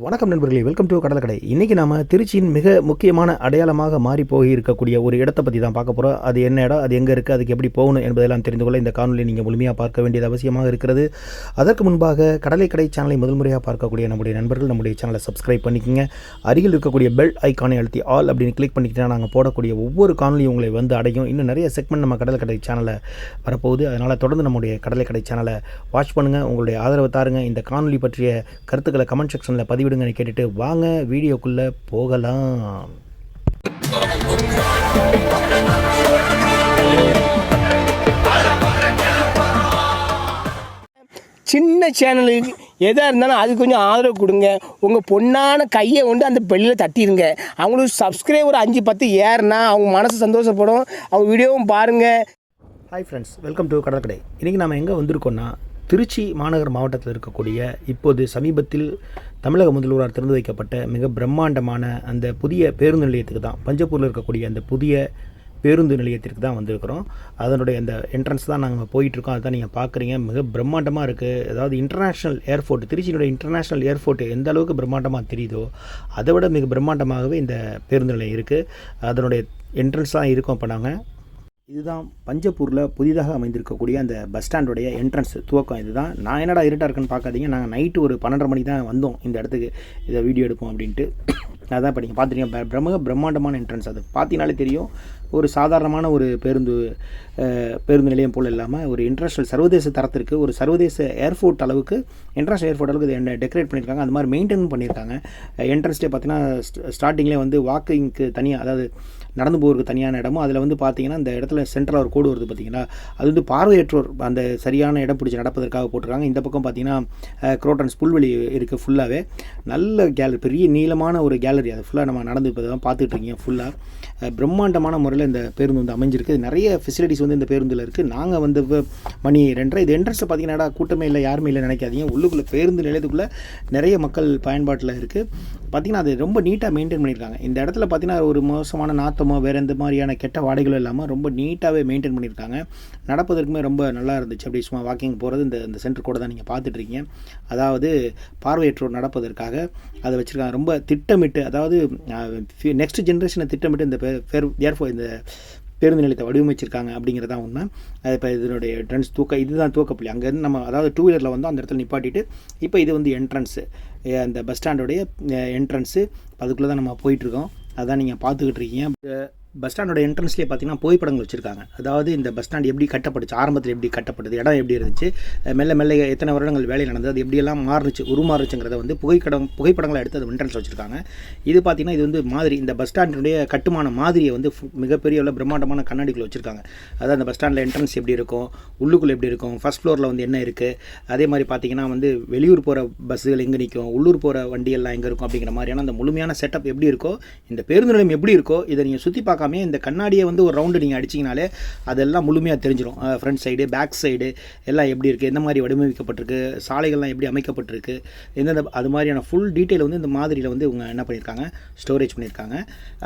வணக்கம் நண்பர்களே welcome to Kadalakkadai. இன்றைக்கி நாம் திருச்சியின் மிக முக்கியமான அடையாளமாக மாறி போய் இருக்கக்கூடிய ஒரு இடத்தை பற்றி தான் பார்க்க போகிறோம் அது என்ன இடம் அது எங்கே இருக்குது அதுக்கு எப்படி போகணும் என்பதெல்லாம் தெரிந்து கொள்ள இந்த காணொலி நீங்கள் முழுமையாக பார்க்க வேண்டியது அவசியமாக இருக்கிறது. அதற்கு முன்பாக கடலைக்கடை சேனலை முதல் முறையாக பார்க்கக்கூடிய நம்முடைய நண்பர்கள் நம்முடைய சேனலை சப்ஸ்கிரைப் பண்ணிக்கங்க. அருகில் இருக்கக்கூடிய பெல் ஐக்கானை அழுத்தி ஆல் அப்படின்னு கிளிக் பண்ணிக்கிட்டா நாங்கள் போடக்கூடிய ஒவ்வொரு காணொலியும் உங்களை வந்து அடையும். இன்னும் நிறைய செக்மெண்ட் நம்ம கடற்கடை சேனலை வரப்போகுது. அதனால் தொடர்ந்து நம்முடைய கடலைக்கடை சேனலை வாட்ச் பண்ணுங்கள் உங்களுடைய ஆதரவு தாருங்க. இந்த காணொலி பற்றிய கருத்துக்களை கமெண்ட் செக்ஷனில் பதிவு பதிவிடுங்கன்னு கேட்டுட்டு வாங்க வீடியோக்குள்ளே போகலாம். சின்ன சேனலுக்கு எதாக இருந்தாலும் அது கொஞ்சம் ஆதரவு கொடுங்க. உங்கள் பொண்ணான கையை கொண்டு அந்த பெல்லில் தட்டிடுங்க. அவங்களுக்கு சப்ஸ்கிரைபர் அஞ்சு பத்து ஏறுனா அவங்க மனசு சந்தோஷப்படும். அவங்க வீடியோவும் பாருங்கள் ஹாய் ஃப்ரெண்ட்ஸ் வெல்கம் டு கடற்கடை இன்றைக்கி நாம் எங்கே வந்திருக்கோம்னா திருச்சி மாநகர் மாவட்டத்தில் இருக்கக்கூடிய இப்போது சமீபத்தில் தமிழக முதல்வரால் திறந்து வைக்கப்பட்ட மிக பிரம்மாண்டமான அந்த புதிய பேருந்து நிலையத்துக்கு தான் பஞ்சப்பூரில் இருக்கக்கூடிய அந்த புதிய பேருந்து நிலையத்திற்கு தான் வந்திருக்கிறோம். அதனுடைய அந்த என்ட்ரன்ஸ் தான் நாங்கள் போயிட்டுருக்கோம். அதுதான் நீங்கள் பார்க்குறீங்க மிக பிரம்மாண்டமாக இருக்குது அதாவது இன்டர்நேஷ்னல் ஏர்போர்ட் திருச்சியினுடைய இன்டர்நேஷ்னல் ஏர்போர்ட் எந்த அளவுக்கு பிரம்மாண்டமாக தெரியுதோ அதை விட மிக பிரம்மாண்டமாகவே இந்த பேருந்து நிலையம் இருக்குது அதனுடைய என்ட்ரன்ஸ் தான் இருக்கும் இப்போ நாங்கள் இதுதான் பஞ்சப்பூரில் புதிதாக அமைந்திருக்கக்கூடிய அந்த பஸ் ஸ்டாண்டுடைய என்ட்ரன்ஸ் துவக்கம் இதுதான். நான் என்னடா இருட்டாக இருக்குன்னு பார்க்காதீங்க. நாங்கள் நைட்டு ஒரு பன்னெண்டரை மணிக்கு தான் வந்தோம். இந்த இடத்துக்கு இதை வீடியோ எடுப்போம் அப்படின்ட்டு. அதான் இப்போ நீங்கள் பார்த்துருக்கீங்க பிரம்ம பிரம்மாண்டமான என்ட்ரன்ஸ் அது பார்த்தீங்கனாலே தெரியும். ஒரு சாதாரணமான ஒரு பேருந்து பேருந்து நிலையம் போல் இல்லாமல் ஒரு இன்டர்நேஷ்னல் சர்வதேச தரத்திற்கு ஒரு சர்வதேச ஏர்போர்ட் அளவுக்கு இன்டர்நேஷ்னல் ஏர்போர்ட் அளவுக்கு இதை டெக்கரேட் பண்ணியிருக்காங்க. அந்த மாதிரி மெயின்டைன் பண்ணியிருக்காங்க. என்ட்ரன்ஸ்டே பார்த்தீங்கன்னா ஸ்டார்டிங்லேயே வந்து வாக்கிங்க்கு தனியாக அதாவது நடந்து போகிறதுக்கு தனியான இடமும் அதில் வந்து பார்த்தீங்கன்னா இந்த இடத்துல சென்டராக ஒரு கோடு வருது பார்த்தீங்களா அது வந்து பார்வையற்றோர் அந்த சரியான இடம் பிடிச்சி நடப்பதற்காக போட்டிருக்காங்க. இந்த பக்கம் பார்த்தீங்கன்னா குரோட்டன்ஸ் புல்வெளி இருக்குது ஃபுல்லாகவே நல்ல கேலரி பெரிய நீளமான ஒரு கேலரி அது ஃபுல்லாக நம்ம நடந்து இப்போ தான் பார்த்துட்டு இருக்கீங்க ஃபுல்லாக பிரம்மாண்டமான முறையில் இந்த பேருந்து வந்து அமைஞ்சிருக்கு. நிறைய ஃபெசிலிட்டிஸ் வந்து இந்த பேருந்தில் இருக்குது நாங்கள் வந்து மணி ரெண்டரை. இது என்ட்ரன்ஸில் பார்த்தீங்கன்னா கூட்டமே இல்லை யாருமே இல்லை நினைக்காதீங்க. உள்ளுக்குள்ளே பேருந்து நிலையத்துக்குள்ளே நிறைய மக்கள் பயன்பாட்டில் இருக்குது பார்த்தீங்கன்னா அது ரொம்ப நீட்டாக மெயின்டைன் பண்ணியிருக்காங்க. இந்த இடத்துல பார்த்தீங்கன்னா ஒரு மோசமான நாத்தமோ வேறு எந்த மாதிரியான கெட்ட வாடைகளும் இல்லாமல் ரொம்ப நீட்டாகவே மெயின்டைன் பண்ணியிருக்காங்க. நடப்பதற்குமே ரொம்ப நல்லா இருந்துச்சு. அப்படி சும்மா வாக்கிங் போகிறது இந்த இந்த சென்டர் கூட தான் நீங்கள் பார்த்துட்ருக்கீங்க அதாவது பார்வையற்றோர் நடப்பதற்காக அதை வச்சுருக்காங்க. ரொம்ப திட்டமிட்டு அதாவது நெக்ஸ்ட் ஜென்ரேஷனை திட்டமிட்டு இந்த பேர் ஏர்ஃபோ இந்த பேருந்து நிலையத்தை வடிவமைச்சிருக்காங்க அப்படிங்கிறது தான் உண்மை. அது இப்போ இதனுடைய என்ட்ரன்ஸ் தூக்க இதுதான் தூக்கப்புள்ளி. அங்கேருந்து நம்ம அதாவது டூ வீலரில் வந்து அந்த இடத்துல நிப்பாட்டிட்டு இப்போ இது வந்து என்ட்ரன்ஸு அந்த பஸ் ஸ்டாண்டோடைய என்ட்ரன்ஸு அதுக்குள்ளே தான் நம்ம போயிட்டுருக்கோம் அதான் நீங்கள் பார்த்துக்கிட்டு இருக்கீங்க. பஸ் ஸ்டாண்டோட என்ட்ரன்ஸ்லேயே பார்த்தீங்கன்னா புகைப்படங்கள் வச்சுருக்காங்க. அதாவது இந்த பஸ் ஸ்டாண்ட் எப்படி கட்டப்பட்டுச்சு ஆரம்பத்தில் எப்படி கட்டப்பட்டது இடம் எப்படி இருந்துச்சு மெல்ல மெல்ல எத்தனை வருடங்கள் வேலை நடந்தது அது எப்படியெல்லாம் மாறுச்சு உருமாறுச்சுங்கிறத வந்து புகைப்படம் புகைப்படங்களை எடுத்து அது என்ட்ரன்ஸ் வச்சுருக்காங்க. இது பார்த்தீங்கன்னா இது வந்து மாதிரி இந்த பஸ் ஸ்டாண்டினுடைய கட்டுமான மாதிரியை வந்து ஃபு- மிகப்பெரிய உள்ள பிரம்மாண்டமான கண்ணாடிகள் வச்சுருக்காங்க. அதாவது அந்த பஸ் ஸ்டாண்டில் என்ட்ரன்ஸ் எப்படி இருக்கும் உள்ளுக்குள்ளே எப்படி இருக்கும் ஃபர்ஸ்ட் ஃப்ளோரில் வந்து என்ன இருக்குது அதே மாதிரி பார்த்தீங்கன்னா வந்து வெளியூர் போகிற பஸ்ஸுகள் எங்கே நிற்கும் உள்ளூர் போகிற வண்டியெல்லாம் எங்கே இருக்கும் அப்படிங்கிற மாதிரியான அந்த முழுமையான செட்டப் எப்படி இருக்கோ இந்த பேருந்து நிலையம் எப்படி இருக்கோ இதை நீங்கள் சுற்றி பார்க்க பார்க்காம இந்த கண்ணாடியை வந்து ஒரு ரவுண்டு நீங்கள் அடிச்சிங்கனாலே அதெல்லாம் முழுமையாக தெரிஞ்சிடும் ஃப்ரண்ட் சைடு பேக் சைடு எல்லாம் எப்படி இருக்குது எந்த மாதிரி வடிவமைக்கப்பட்டிருக்கு சாலைகள்லாம் எப்படி அமைக்கப்பட்டிருக்கு எந்தெந்த அது மாதிரியான ஃபுல் டீட்டெயில் வந்து இந்த மாதிரியில் வந்து இவங்க என்ன பண்ணியிருக்காங்க ஸ்டோரேஜ் பண்ணியிருக்காங்க.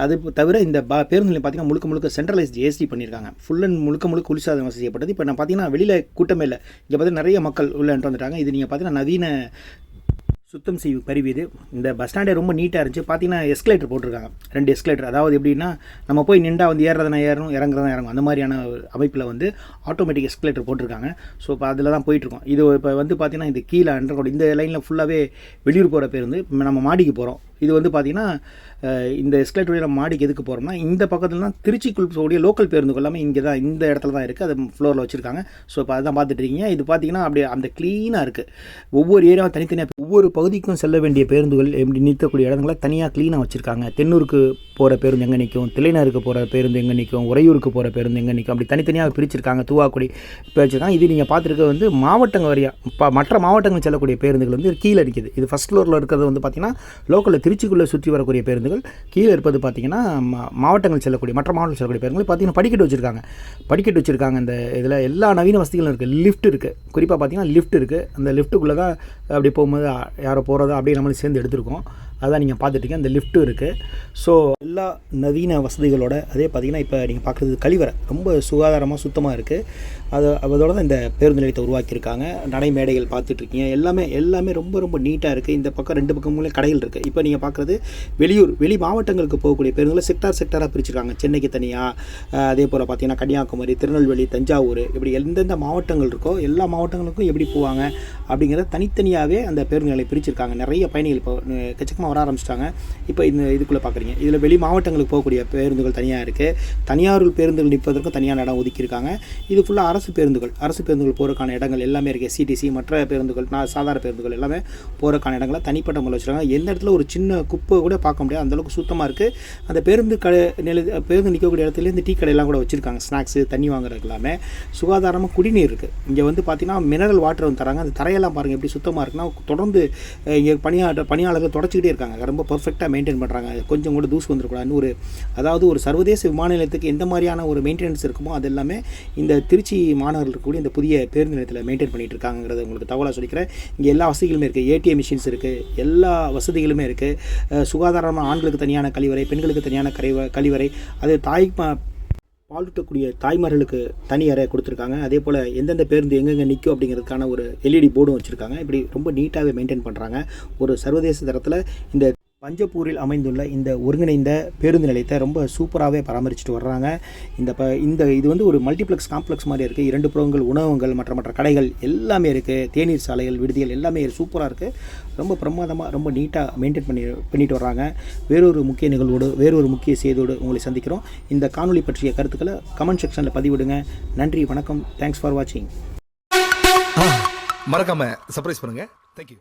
அது தவிர இந்த ப பேருந்துலையும் பார்த்திங்கன்னா பார்த்தீங்கன்னா முழுக்க முழுக்க சென்ட்ரலைஸ்ட் ஏசி பண்ணியிருக்காங்க. ஃபுல் அண்ட் முழுக்க முழுக்க குளிர்சாதன வசதி செய்யப்பட்டது. இப்போ நான் பார்த்தீங்கன்னா வெளியில் கூட்டமே இல்லை. இங்கே பார்த்தீங்கன்னா நிறைய மக்கள் உள்ள வந்துட்டாங்க இது நீங்கள் பார்த்தீங்கன்னா நவீன சுத்தம் செய்யும் கருவி இது இந்த பஸ் ஸ்டாண்டே ரொம்ப நீட்டாக இருந்துச்சு. பார்த்தீங்கன்னா எஸ்கலேட்டர் போட்டிருக்காங்க. ரெண்டு எஸ்கலேட்டர் அதாவது எப்படின்னா நம்ம போய் நின்றா வந்து ஏறுறதுனா ஏறணும் இறங்குறதா இறங்கும் அந்த மாதிரியான அமைப்பில் வந்து ஆட்டோமேட்டிக் எஸ்கலேட்டர் போட்டிருக்காங்க. ஸோ இப்போ அதில் தான் போயிட்டுருக்கோம். இது இப்போ வந்து பார்த்தீங்கன்னா இது கீழே அண்டர் இந்த லைனில் ஃபுல்லாகவே வெளியூர் போகிற பேருந்து. நம்ம மாடிக்கு போகிறோம் இது வந்து பார்த்திங்கன்னா இந்த எஸ்கலேட் வழியில் மாடிக்கு எதுக்கு போகிறோம்னா இந்த பக்கத்தில் தான் திருச்சிக்குள் போகக்கூடிய லோக்கல் பேருந்துகள் எல்லாமே இங்கே தான் இந்த இடத்துல தான் இருக்குது அது ஃப்ளோரில் வச்சுருக்காங்க. ஸோ இப்போ அதுதான் பார்த்துட்ருக்கீங்க இது பார்த்தீங்கன்னா அப்படியே அந்த க்ளீனாக இருக்குது ஒவ்வொரு ஏரியாவும் தனித்தனியாக ஒவ்வொரு பகுதிக்கும் செல்ல வேண்டிய பேருந்துகள் எப்படி நிறுத்தக்கூடிய இடங்களை தனியாக க்ளீனாக வச்சுருக்காங்க. தென்னூருக்கு போகிற பேருந்து எங்கே நிற்கும் தில்லைநகருக்கு போகிற பேருந்து எங்கே நிற்கும் உறையூருக்கு போகிற பேருந்து எங்கே நிற்கும் அப்படி தனித்தனியாக பிரிச்சிருக்காங்க. தூவாக்குடி பிரிச்சிருக்காங்க இது நீங்கள் பார்த்துருக்க வந்து மாவட்டங்கள் வரையா மற்ற மாவட்டங்கள் செல்லக்கூடிய பேருந்துகள் வந்து கீழே இருக்குது இது ஃபஸ்ட் ஃப்ளோரில் இருக்கிறது வந்து பார்த்திங்கன்னா லோக்கலில் திருச்சிக்குள்ளே சுற்றி வரக்கூடிய பேருந்துகள் கீழே இருப்பது பார்த்திங்கன்னா மா- மாவட்டங்கள் செல்லக்கூடிய மற்ற மாவட்டங்கள் செல்லக்கூடிய பேருந்துகள் பார்த்திங்கன்னா படிக்கட்டு வச்சுருக்காங்க. படிக்கட்டு வச்சுருக்காங்க இந்த இதில் எல்லா நவீன வசதிகளும் இருக்குது லிஃப்ட் இருக்குது குறிப்பாக பார்த்திங்கன்னா லிஃப்ட் இருக்குது அந்த லிஃப்ட்டுக்குள்ளே தான் அப்படி போகும்போது யாரோ போகிறதோ அப்படியே நம்மளும் சேர்ந்து எடுத்திருக்கோம். அதான் நீங்கள் பார்த்துட்டீங்க அந்த லிஃப்ட்டும் இருக்குது ஸோ எல்லா நவீன வசதிகளோட அதே பார்த்தீங்கன்னா இப்போ நீங்கள் பார்க்குறது கழிவறை. ரொம்ப சுகாதாரமாக சுத்தமாக இருக்குது அது அதோட தான் இந்த பேருந்து நிலையத்தை உருவாக்கியிருக்காங்க. நடைமேடைகள் பார்த்துட்ருக்கீங்க எல்லாமே எல்லாமே ரொம்ப ரொம்ப நீட்டாக இருக்குது இந்த பக்கம் ரெண்டு பக்கமும் கடைகள் இருக்குது இப்போ நீங்கள் பார்க்குறது வெளியூர் வெளி மாவட்டங்களுக்கு போகக்கூடிய பேருந்துகளை செக்டார் செக்டாராக பிரிச்சிருக்காங்க. சென்னைக்கு தனியாக அதே போல் பார்த்தீங்கன்னா கன்னியாகுமரி திருநெல்வேலி தஞ்சாவூர் இப்படி எந்தெந்த மாவட்டங்கள் இருக்கோ எல்லா மாவட்டங்களுக்கும் எப்படி போவாங்க அப்படிங்கிறத தனித்தனியாகவே அந்த பேருந்து நிலையை பிரிச்சிருக்காங்க. நிறைய பயணிகள் இப்போ எக்கச்சக்கமாக வர ஆரம்பிச்சிட்டாங்க. இப்போ இந்த இதுக்குள்ளே பார்க்குறீங்க இதில் வெளி மாவட்டங்களுக்கு போகக்கூடிய பேருந்துகள் தனியாக இருக்குது தனியார் பேருந்துகள் நிற்பதற்கும் தனியான இடம் ஒதுக்கியிருக்காங்க. இது ஃபுல்லாக அரசு பேருந்துகள். அரசு பேருந்துகள் போகிறக்கான இடங்கள் எல்லாமே இருக்குது சிடிசி மற்ற பேருந்துகள் நான் சாதாரண பேருந்துகள் எல்லாமே போகிறக்கான இடங்களை தனிப்பட்ட முறையில் வச்சுருக்காங்க. எந்த இடத்துல ஒரு சின்ன குப்பை கூட பார்க்க முடியாது. அந்தளவுக்கு சுத்தமாக இருக்குது அந்த பேருந்து கடை நில பேருந்து நிற்கக்கூடிய இடத்துல இந்த டீ கடையெல்லாம் கூட வச்சுருக்காங்க. ஸ்நாக்ஸு தண்ணி வாங்குறதுக்கு எல்லாமே. சுகாதாரமாக குடிநீர் இருக்குது இங்கே வந்து பார்த்திங்கன்னா மினரல் வாட்டர் வந்து தராங்க. அந்த தரையெல்லாம் பாருங்கள் எப்படி சுத்தமாக இருக்குன்னா தொடர்ந்து இங்கே பணியாளர் பணியாளர்கள் தொடச்சிக்கிட்டே இருக்காங்க. ரொம்ப பர்ஃபெக்டாக மெயின்டைன் பண்ணுறாங்க கொஞ்சம் கூட தூசு வந்துடக்கூடாதுன்னு ஒரு அதாவது ஒரு சர்வதேச விமான நிலையத்துக்கு எந்த மாதிரியான ஒரு மெயின்டெனன்ஸ் இருக்குமோ அது எல்லாமே இந்த திருச்சி மாநகரில் இருக்கக்கூடிய இந்த புதிய பேருந்து நிலையத்தில் மெயின்டைன் பண்ணிட்டு இருக்காங்கிறத உங்களுக்கு தகவலாக சொல்லிக்கிறேன். இங்கே எல்லா வசதிகளுமே இருக்குது ஏடிஎம் மிஷின்ஸ் இருக்குது எல்லா வசதிகளுமே இருக்குது சுகாதாரமான ஆண்களுக்கு தனியான கழிவறை பெண்களுக்கு தனியான கழிவறை. அது தாய் பாலூட்டக்கூடிய தாய்மார்களுக்கு தனி அறை கொடுத்துருக்காங்க. அதே போல் எந்தெந்த பேருந்து எங்கெங்கே நிற்கும் அப்படிங்கிறதுக்கான ஒரு எல்இடி போர்டும் வச்சுருக்காங்க. இப்படி ரொம்ப நீட்டாகவே மெயின்டைன் பண்ணுறாங்க ஒரு சர்வதேச தரத்தில் இந்த பஞ்சப்பூரில் அமைந்துள்ள இந்த ஒருங்கிணைந்த பேருந்து நிலையத்தை ரொம்ப சூப்பராகவே பராமரிச்சுட்டு வர்றாங்க. இந்த ப இந்த இது வந்து ஒரு மல்டிப்ளெக்ஸ் காம்ப்ளெக்ஸ் மாதிரி இருக்குது இரண்டு புறங்கள் உணவகங்கள் மற்ற மற்ற கடைகள் எல்லாமே இருக்குது தேநீர் சாலைகள் விடுதிகள் எல்லாமே சூப்பராக இருக்குது ரொம்ப பிரமாதமாக ரொம்ப நீட்டாக மெயின்டைன் பண்ணி பண்ணிட்டு வர்றாங்க. வேறொரு முக்கிய நிகழ்வோடு வேறொரு முக்கிய செய்தியோடு உங்களை சந்திக்கிறோம். இந்த காணொளி பற்றிய கருத்துக்களை கமெண்ட் செக்ஷனில் பதிவிடுங்க. நன்றி வணக்கம். தேங்க்ஸ் ஃபார் வாட்சிங் மறக்காமல் சர்ப்ரைஸ் பண்ணுங்கள் தேங்க்யூ